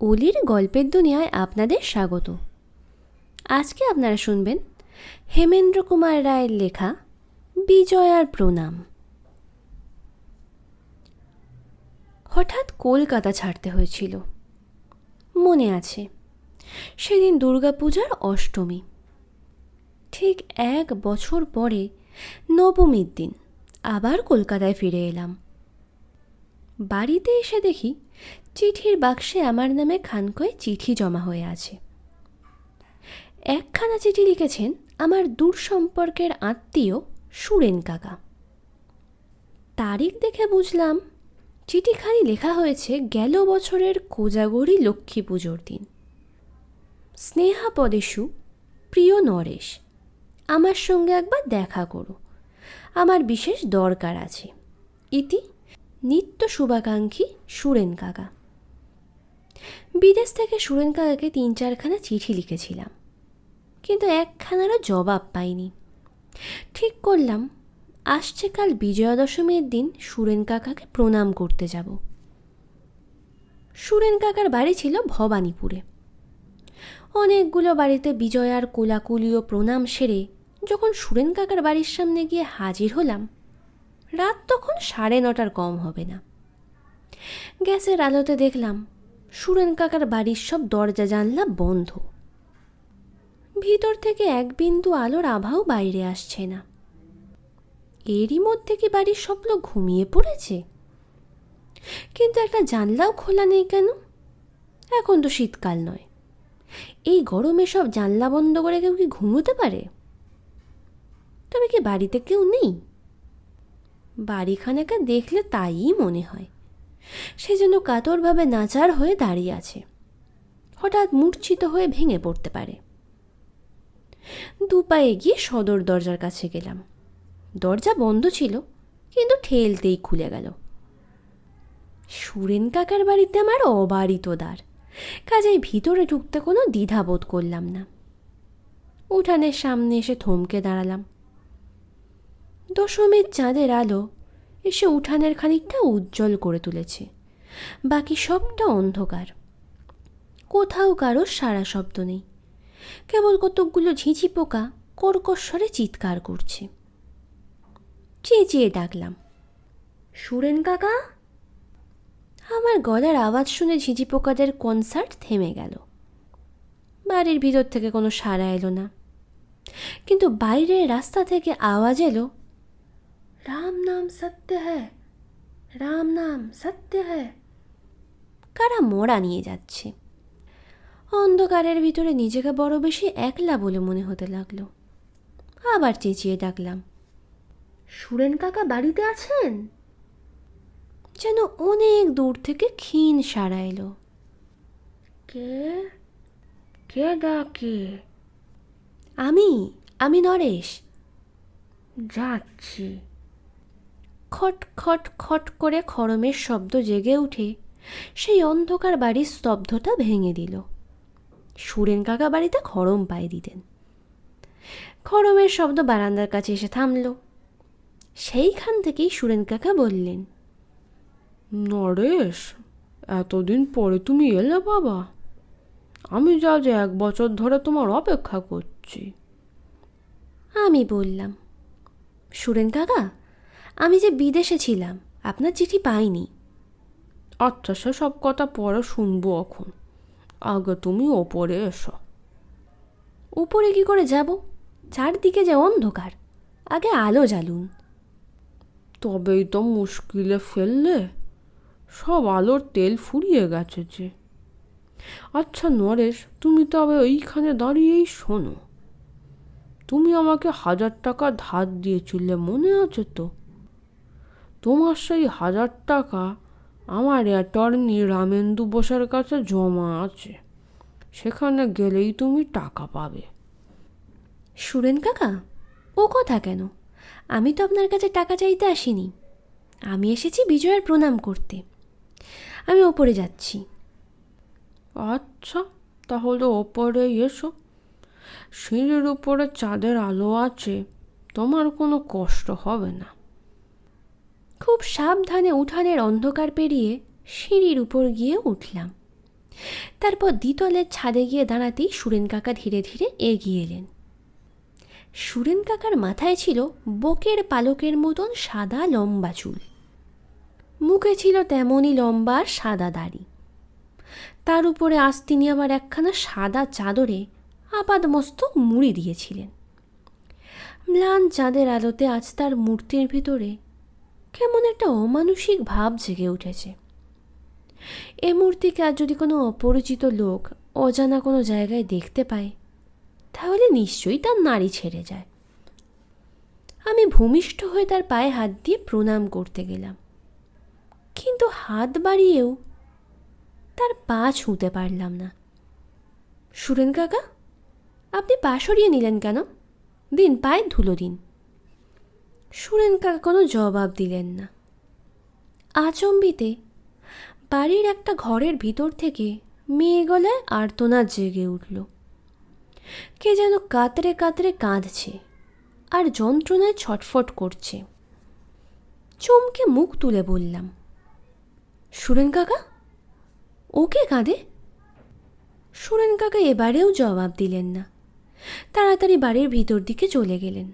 অলির গল্পের দুনিয়ায় আপনাদের স্বাগত। আজকে আপনারা শুনবেন হেমেন্দ্র কুমার রায়ের লেখা বিজয়ার প্রণাম। হঠাৎ কলকাতা ছাড়তে হয়েছিল। মনে আছে, সেদিন দুর্গাপূজার অষ্টমী। ঠিক এক বছর পরে নবমীর দিন আবার কলকাতায় ফিরে এলাম। বাড়িতে এসে দেখি চিঠির বাক্সে আমার নামে খানকয় চিঠি জমা হয়ে আছে। একখানা চিঠি লিখেছেন আমার দূর সম্পর্কের আত্মীয় সুরেন কাকা। তারিখ দেখে বুঝলাম, চিঠিখানি লেখা হয়েছে গেল বছরের কোজাগরি লক্ষ্মী পুজোর দিন। স্নেহা পদেশু প্রিয় নরেশ, আমার সঙ্গে একবার দেখা করো। আমার বিশেষ দরকার আছে। ইতি নিত্য শুভাকাঙ্ক্ষী সুরেন কাকা। বিদেশ থেকে সুরেন কাকাকে তিন চারখানা চিঠি লিখেছিলাম, কিন্তু একখানারও জবাব পাইনি। ঠিক করলাম, আসছে কাল বিজয়া দশমীর দিন সুরেন কাকাকে প্রণাম করতে যাব। সুরেন কাকার বাড়ি ছিল ভবানীপুরে। অনেকগুলো বাড়িতে বিজয়ার কোলাকুলি ও প্রণাম সেরে যখন সুরেন কাকার বাড়ির সামনে গিয়ে হাজির হলাম রাত তখন সাড়ে নটার কম হবে না। গ্যাসের আলোতে দেখলাম সুরেন কাকার বাড়ির সব দরজা জানলা বন্ধ। ভিতর থেকে এক বিন্দু আলোর আভাও বাইরে আসছে না। এরই মধ্যে কি বাড়ির সব লোক ঘুমিয়ে পড়েছে? কিন্তু একটা জানলাও খোলা নেই কেন? এখন তো শীতকাল নয়। এই গরমে সব জানলা বন্ধ করে কেউ কি ঘুমোতে পারে? তবে কি বাড়িতে কেউ নেই? বাড়িখানাকে দেখলে তাই মনে হয়। সেজন্য কাতরভাবে নাচার হয়ে দাঁড়িয়ে আছে। হঠাৎ মূর্ছিত হয়ে ভেঙে পড়তে পারে। দু পায়ে গিয়ে সদর দরজার কাছে গেলাম। দরজা বন্ধ ছিল, কিন্তু ঠেলতেই খুলে গেল। সুরেন কাকার বাড়িতে আমার অবারিত দ্বার। কাজেই ভিতরে ঢুকতে কোনো দ্বিধাবোধ করলাম না। উঠানের সামনে এসে থমকে দাঁড়ালাম। দশমীর চাঁদের আলো এসে উঠানের খানিকটা উজ্জ্বল করে তুলেছে। বাকি সবটা অন্ধকার। কোথাও কারও সারা শব্দ নেই। কেবল কতকগুলো ঝিঝি পোকা কর্কশ্বরে চিৎকার করছে। চেঁচিয়ে ডাকলাম, সুরেন কাকা? আমার গলার আওয়াজ শুনে ঝিঝি পোকাদের কনসার্ট থেমে গেল। বাড়ির ভিতর থেকে কোনো সাড়া এলো না। কিন্তু বাইরের রাস্তা থেকে আওয়াজ এলো রাম নাম সত্য হ্যাঁ রাম নাম সত্য হ্যাঁ কারা মরা নিয়ে যাচ্ছে? অন্ধকারের ভিতরে নিজেকে বড় বেশি একলা বলে মনে হতে লাগল। আবার চেঁচিয়ে ডাকলাম সুরেন কাকা বাড়িতে আছেন? যেন অনেক দূর থেকে ক্ষীণ সারা এলো। কে? কে ডাকে? আমি আমি নরেশ। যাচ্ছি। খট খট খট করে খরমের শব্দ জেগে উঠে। সেই অন্ধকার বাড়ির স্তব্ধতা ভেঙে দিল। সুরেন কাকা বাড়িতে খরম পায়ে দিতেন। খরমের শব্দ বারান্দার কাছে এসে থামল। সেইখান থেকেই সুরেন কাকা বললেন নরেশ এতদিন পরে তুমি এলে বাবা। আমি যা যে এক বছর ধরে তোমার অপেক্ষা করছি। আমি বললাম সুরেন কাকা আমি যে বিদেশে ছিলাম আপনার চিঠি পাইনি। আচ্ছা সে সব কথা পরে শুনব এখন। আগে তুমি ওপরে এসো। উপরে কি করে যাব? চারদিকে যে অন্ধকার আগে আলো জ্বালুন। তবেই তো মুশকিলে ফেললে সব আলোর তেল ফুরিয়ে গেছে যে। আচ্ছা নরেশ তুমি তবে ওইখানে দাঁড়িয়েই শোনো। তুমি আমাকে হাজার টাকা ধার দিয়েছিলে মনে আছে তো? তোমার সেই হাজার টাকা আমার অ্যাটর্নি রামেন্দু বোসের কাছে জমা আছে। সেখানে গেলেই তুমি টাকা পাবে। সুরেন কাকা ও কথা কেন? আমি তো আপনার কাছে টাকা চাইতে আসিনি। আমি এসেছি বিজয়ের প্রণাম করতে। আমি ওপরে যাচ্ছি। আচ্ছা তাহলে ওপরে এসো। সিঁড়ির উপরে চাঁদের আলো আছে তোমার কোনো কষ্ট হবে না। খুব সাবধানে উঠানের অন্ধকার পেরিয়ে সিঁড়ির উপর গিয়ে উঠলাম। তারপর দ্বিতলের ছাদে গিয়ে দাঁড়াতেই সুরেন কাকা ধীরে ধীরে এগিয়ে এলেন। সুরেন কাকার মাথায় ছিল বকের পালকের মতন সাদা লম্বা চুল। মুখে ছিল তেমনই লম্বা সাদা দাড়ি। তার উপরে আজ তিনি আবার একখানা সাদা চাদরে আপাদ মস্তক মুড়ি দিয়েছিলেন। ম্লান চাঁদের আলোতে আজ তার মূর্তির ভিতরে কেমন একটা অমানসিক ভাব জেগে উঠেছে। এ মূর্তিকে আর যদি কোনো অপরিচিত লোক অজানা কোনো জায়গায় দেখতে পায়, তাহলে নিশ্চয়ই তার নারী ছেড়ে যায়। আমি ভূমিষ্ঠ হয়ে তার পায়ে হাত দিয়ে প্রণাম করতে গেলাম। কিন্তু হাত বাড়িয়েও তার পা ছুঁতে পারলাম না। সুরেন কাকা, আপনি পা সরিয়ে নিলেন কেন? দিন পায়ে ধুলো দিন। সুরেন কাকা কোনো জবাব দিলেন না। আচম্বিতে বাড়ির একটা ঘরের ভিতর থেকে মেয়ে গলায় আর্তনাদ জেগে উঠল। কে যেন কাতরে কাতরে কাঁদছে আর যন্ত্রণায় ছটফট করছে। চমকে মুখ তুলে বললাম, সুরেন কাকা ওকে কাঁদে? সুরেন কাকা এবারেও জবাব দিলেন না। তাড়াতাড়ি বাড়ির ভিতর দিকে চলে গেলেন।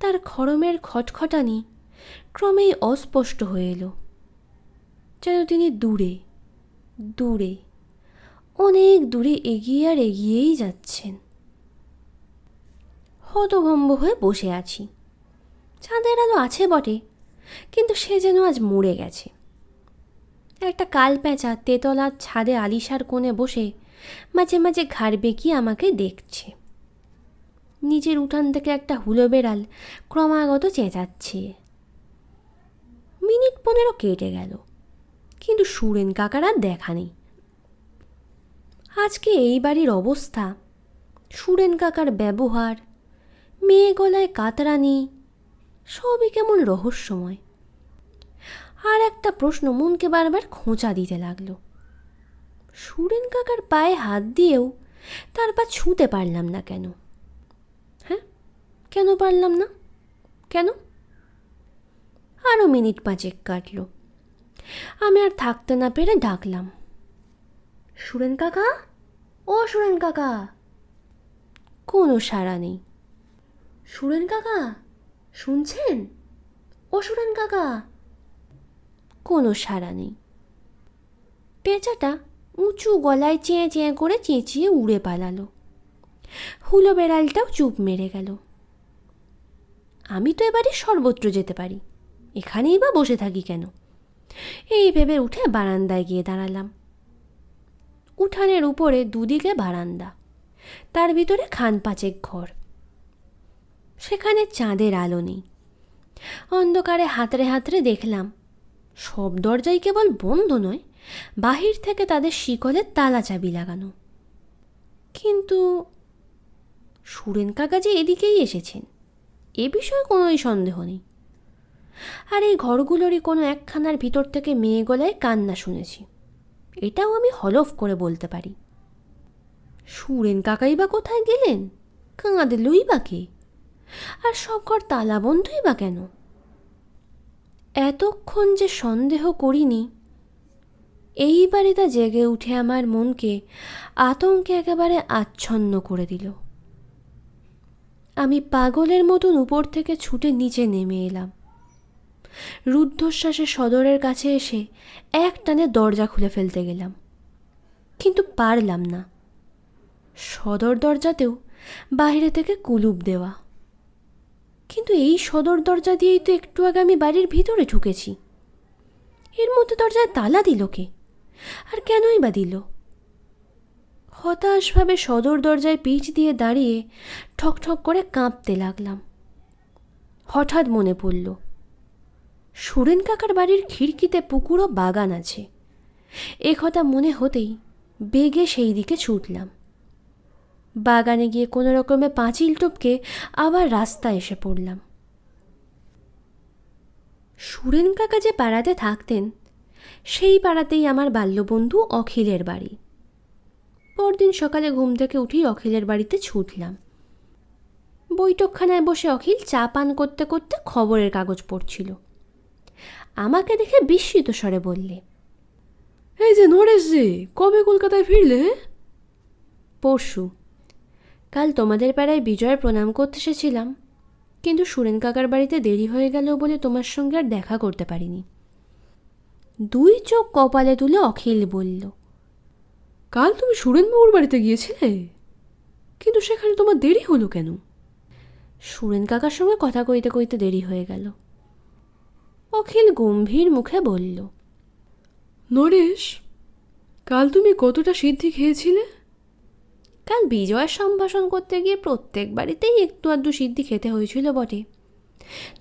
তার খরমের খটখটানি ক্রমেই অস্পষ্ট হয়ে এলো। যেন তিনি দূরে দূরে, অনেক দূরে এগিয়ে আর এগিয়েই যাচ্ছেন। হতভম্ব হয়ে বসে আছি। চাঁদের আলো আছে বটে, কিন্তু সে যেন আজ মরে গেছে। একটা কাল পেঁচা তেতলার ছাদে আলিশার কোণে বসে মাঝে মাঝে ঘাড় বেঁকিয়ে আমাকে দেখছে। নিচের উঠান থেকে একটা হুলো বেড়াল ক্রমাগত চেঁচাচ্ছে। মিনিট পনেরো কেটে গেল, কিন্তু সুরেন কাকার আর দেখা নেই। আজকে এই বাড়ির অবস্থা, সুরেন কাকার ব্যবহার, মেয়ে গলায় কাতরানি, সবই কেমন রহস্যময়। আর একটা প্রশ্ন মনকে বারবার খোঁচা দিতে লাগল। সুরেন কাকার পায়ে হাত দিয়েও তার পা ছুঁতে পারলাম না কেন? কেন পারলাম না? কেন? আরও মিনিট পাঁচেক কাটলো। আমি আর থাকতে না পেরে ডাকলাম। সুরেন কাকা? ও সুরেন কাকা। কোনো সাড়া নেই। সুরেন কাকা? শুনছেন? ও সুরেন কাকা। কোনো সাড়া নেই। পেঁচাটা উঁচু গলায় চেয়ে চেয়ে করে চেঁচিয়ে উড়ে পালালো। হুলো বেড়ালটাও চুপ মেরে গেল। আমি তো এবারে সর্বত্র যেতে পারি। এখানেই বা বসে থাকি কেন? এই ভেবে উঠে বারান্দায় গিয়ে দাঁড়ালাম। উঠানের উপরে দুদিকে বারান্দা। তার ভিতরে খান পাঁচেক ঘর। সেখানে চাঁদের আলো নেই। অন্ধকারে হাতড়ে হাতড়ে দেখলাম, সব দরজাই কেবল বন্ধ নয়, বাহির থেকে তাদের শিকলের তালা চাবি লাগানো। কিন্তু সুরেন কাকা যে এদিকেই এসেছেন। এ বিষয়ে কোনোই সন্দেহ নেই। আর এই ঘরগুলোরই কোনো একখানার ভিতর থেকে মেয়ে গলায় কান্না শুনেছি। এটাও আমি হলফ করে বলতে পারি। সুরেন কাকাই বা কোথায় গেলেন? কাঁদলই বা কে? আর সব ঘর তালা বন্ধই বা কেন? এতক্ষণ যে সন্দেহ করিনি এইবারে তা জেগে উঠে আমার মনকে আতঙ্কে একেবারে আচ্ছন্ন করে দিল। আমি পাগলের মতন উপর থেকে ছুটে নিচে নেমে এলাম। রুদ্ধশ্বাসে সদরের কাছে এসে এক টানে দরজা খুলে ফেলতে গেলাম। কিন্তু পারলাম না। সদর দরজাতেও বাইরে থেকে কুলুপ দেওয়া। কিন্তু এই সদর দরজা দিয়েই তো একটু আগে আমি বাড়ির ভিতরে ঢুকেছি। এর মধ্যে দরজায় তালা দিল কে? আর কেনই বা দিল? হতাশভাবে সদর দরজায় পিচ দিয়ে দাঁড়িয়ে ঠক ঠক করে কাঁপতে লাগলাম। হঠাৎ মনে পড়ল, সুরেন কাকার বাড়ির খিড়কিতে পুকুরও বাগান আছে। এ কথা মনে হতেই বেগে সেই দিকে ছুটলাম। বাগানে গিয়ে কোনো রকমে পাঁচিল টপকে আবার রাস্তা এসে পড়লাম। সুরেন কাকা যে পাড়াতে থাকতেন, সেই পাড়াতেই আমার বাল্যবন্ধু অখিলের বাড়ি। পরদিন সকালে ঘুম থেকে উঠেই অখিলের বাড়িতে ছুটলাম। বৈঠকখানায় বসে অখিল চা পান করতে করতে খবরের কাগজ পড়ছিল। আমাকে দেখে বিস্মিত স্বরে বললে এই যে নরেশ যে কবে কলকাতায় ফিরলে হ্যাঁ? পরশু। কাল তোমাদের পাড়ায় বিজয় প্রণাম করতে এসেছিলাম কিন্তু সুরেন কাকার বাড়িতে দেরি হয়ে গেল বলে তোমার সঙ্গে আর দেখা করতে পারিনি। দুই চোখ কপালে তুলে অখিল বলল কাল তুমি সুরেনবাবুর বাড়িতে গিয়েছিলে? কিন্তু সেখানে তোমার দেরি হলো কেন? সুরেন কাকার সঙ্গে কথা কইতে কইতে দেরি হয়ে গেল। অখিল গম্ভীর মুখে বলল নরেশ কাল তুমি কতটা সিদ্ধি খেয়েছিলে? কাল বিজয়ের সম্ভাষণ করতে গিয়ে প্রত্যেক বাড়িতেই একটু আধটু সিদ্ধি খেতে হয়েছিল বটে।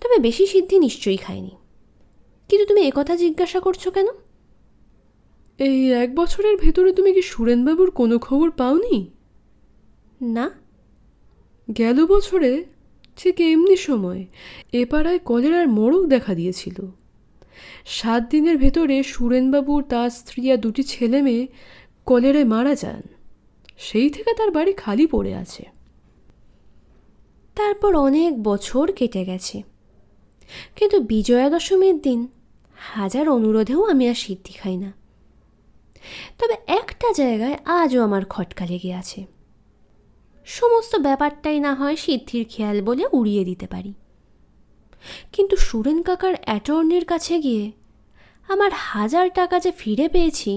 তবে বেশি সিদ্ধি নিশ্চয়ই খায়নি। কিন্তু তুমি একথা জিজ্ঞাসা করছ কেন? এই এক বছরের ভেতরে তুমি কি সুরেনবাবুর কোনো খবর পাওনি? না। গেল বছরে ঠিক এমনি সময় এ পাড়ায় কলেরার মরক দেখা দিয়েছিল। সাত দিনের ভেতরে সুরেনবাবুর তার স্ত্রী আর দুটি ছেলে মেয়ে কলেরায় মারা যান। সেই থেকে তার বাড়ি খালি পড়ে আছে। তারপর অনেক বছর কেটে গেছে। কিন্তু বিজয়া দশমীর দিন হাজার অনুরোধেও আমি আর সিদ্ধি খাই না। তবে একটা জায়গায় আজও আমার খটকা লেগে আছে। সমস্ত ব্যাপারটাই না হয় সিদ্ধির খেয়াল বলে উড়িয়ে দিতে পারি। কিন্তু সুরেন কাকার অ্যাটর্নির কাছে গিয়ে আমার হাজার টাকা যে ফিরে পেয়েছি,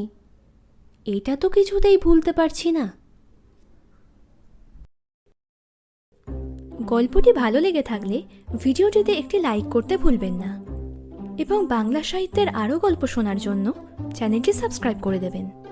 এটা তো কিছুতেই ভুলতে পারছি না। গল্পটি ভালো লেগে থাকলে ভিডিওটিতে একটি লাইক করতে ভুলবেন না। এবং বাংলা সাহিত্যের আরও গল্প শোনার জন্য চ্যানেলটি সাবস্ক্রাইব করে দেবেন।